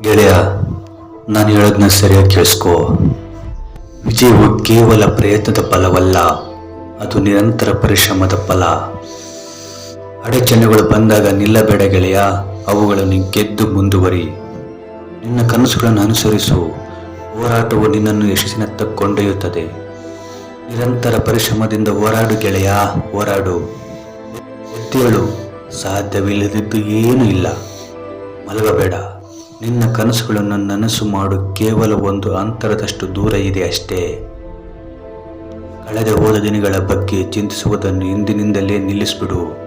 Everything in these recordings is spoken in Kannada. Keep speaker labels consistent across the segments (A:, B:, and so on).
A: ಗೆಳೆಯ, ನಾನು ಹೇಳೋದನ್ನ ಸರಿಯಾಗಿ ಕೇಳಿಸ್ಕೋ. ವಿಜಯವು ಕೇವಲ ಪ್ರಯತ್ನದ ಫಲವಲ್ಲ, ಅದು ನಿರಂತರ ಪರಿಶ್ರಮದ ಫಲ. ಅಡಚಣೆಗಳು ಬಂದಾಗ ನಿಲ್ಲಬೇಡ ಗೆಳೆಯ, ಅವುಗಳನ್ನು ಗೆದ್ದು ಮುಂದುವರಿ. ನಿನ್ನ ಕನಸುಗಳನ್ನು ಅನುಸರಿಸು. ಹೋರಾಟವು ನಿನ್ನನ್ನು ಯಶಸ್ಸಿನತ್ತ ಕೊಂಡೊಯ್ಯುತ್ತದೆ. ನಿರಂತರ ಪರಿಶ್ರಮದಿಂದ ಹೋರಾಡು ಗೆಳೆಯ, ಹೋರಾಡು. ಎದ್ದೇಳು ಸಾಧ್ಯವಿಲ್ಲದಿದ್ದು ಏನೂ ಇಲ್ಲ. ಮಲಗಬೇಡ. ನಿನ್ನ ಕನಸುಗಳನ್ನು ನನಸು ಮಾಡು. ಕೇವಲ ಒಂದು ಅಂತರದಷ್ಟು ದೂರ ಇದೆ ಅಷ್ಟೇ. ಕಳೆದ ಹೋದ ದಿನಗಳ ಬಗ್ಗೆ ಚಿಂತಿಸುವುದನ್ನು ಇಂದಿನಿಂದಲೇ ನಿಲ್ಲಿಸಿಬಿಡು.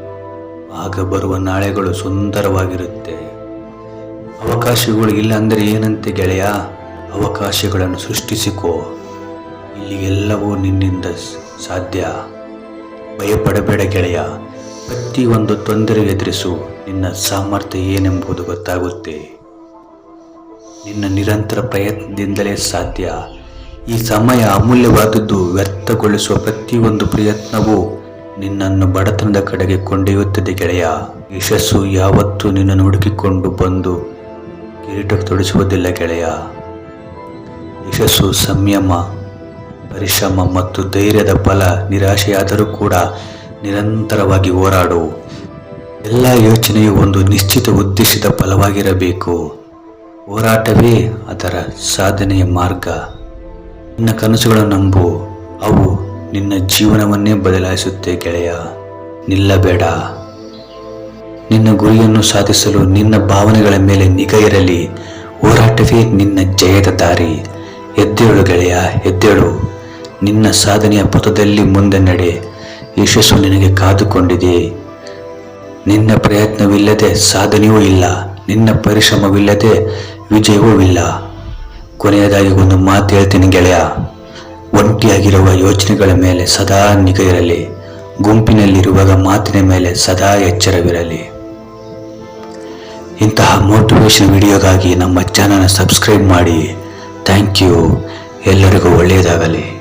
A: ಆಗ ಬರುವ ನಾಳೆಗಳು ಸುಂದರವಾಗಿರುತ್ತೆ. ಅವಕಾಶಗಳು ಇಲ್ಲ ಅಂದರೆ ಏನಂತೆ ಗೆಳೆಯ? ಅವಕಾಶಗಳನ್ನು ಸೃಷ್ಟಿಸಿಕೋ. ಇಲ್ಲಿ ಎಲ್ಲವೂ ನಿನ್ನಿಂದ ಸಾಧ್ಯ. ಭಯಪಡಬೇಡ ಗೆಳೆಯ. ಪ್ರತಿಯೊಂದು ತೊಂದರೆ ಎದುರಿಸು. ನಿನ್ನ ಸಾಮರ್ಥ್ಯ ಏನೆಂಬುದು ಗೊತ್ತಾಗುತ್ತೆ. ನಿನ್ನ ನಿರಂತರ ಪ್ರಯತ್ನದಿಂದಲೇ ಸಾಧ್ಯ. ಈ ಸಮಯ ಅಮೂಲ್ಯವಾದದ್ದು ವ್ಯರ್ಥಗೊಳಿಸುವ ಪ್ರತಿಯೊಂದು ಪ್ರಯತ್ನವೂ ನಿನ್ನನ್ನು ಬಡತನದ ಕಡೆಗೆ ಕೊಂಡೊಯ್ಯುತ್ತದೆ ಗೆಳೆಯ. ಯಶಸ್ಸು ಯಾವತ್ತೂ ನಿನ್ನನ್ನು ಹುಡುಕಿಕೊಂಡು ಬಂದು ಕಿರೀಟ ತೊಡಿಸುವುದಿಲ್ಲ ಗೆಳೆಯ. ಯಶಸ್ಸು ಸಂಯಮ, ಪರಿಶ್ರಮ ಮತ್ತು ಧೈರ್ಯದ ಫಲ ನಿರಾಶೆಯಾದರೂ ಕೂಡ ನಿರಂತರವಾಗಿ ಹೋರಾಡು. ಎಲ್ಲ ಯೋಚನೆಯು ಒಂದು ನಿಶ್ಚಿತ ಉದ್ದೇಶದ ಫಲವಾಗಿರಬೇಕು. ಹೋರಾಟವೇ ಅದರ ಸಾಧನೆಯ ಮಾರ್ಗ. ನಿನ್ನ ಕನಸುಗಳನ್ನು ನಂಬು, ಅವು ನಿನ್ನ ಜೀವನವನ್ನೇ ಬದಲಾಯಿಸುತ್ತೆ ಗೆಳೆಯ. ನಿಲ್ಲಬೇಡ. ನಿನ್ನ ಗುರಿಯನ್ನು ಸಾಧಿಸಲು ನಿನ್ನ ಭಾವನೆಗಳ ಮೇಲೆ ನಿಗಾ ಇರಲಿ. ಹೋರಾಟವೇ ನಿನ್ನ ಜಯದ ದಾರಿ. ಎದ್ದೇಳು ಗೆಳೆಯ, ಎದ್ದೇಳು. ನಿನ್ನ ಸಾಧನೆಯ ಪಥದಲ್ಲಿ ಮುಂದೆ ನಡೆ. ಯಶಸ್ಸು ನಿನಗೆ ಕಾದುಕೊಂಡಿದೆ. ನಿನ್ನ ಪ್ರಯತ್ನವಿಲ್ಲದೆ ಸಾಧನೆಯೂ ಇಲ್ಲ. ನಿನ್ನ ಪರಿಶ್ರಮವಿಲ್ಲದೆ ವಿಜಯವೂ ಇಲ್ಲ ಕೊನೆಯದಾಗಿ ಒಂದು ಮಾತು ಹೇಳ್ತೀನಿ ಗೆಳೆಯ. ಒಂಟಿಯಾಗಿರುವ ಯೋಚನೆಗಳ ಮೇಲೆ ಸದಾ ನಿಗಾ ಇರಲಿ ಗುಂಪಿನಲ್ಲಿರುವಾಗ ಮಾತಿನ ಮೇಲೆ ಸದಾ ಎಚ್ಚರವಿರಲಿ. ಇಂತಹ ಮೋಟಿವೇಶನ್ ವಿಡಿಯೋಗಾಗಿ ನಮ್ಮ ಚಾನಲ್ನ ಸಬ್ಸ್ಕ್ರೈಬ್ ಮಾಡಿ. ಥ್ಯಾಂಕ್ ಯು ಎಲ್ಲರಿಗೂ ಒಳ್ಳೆಯದಾಗಲಿ.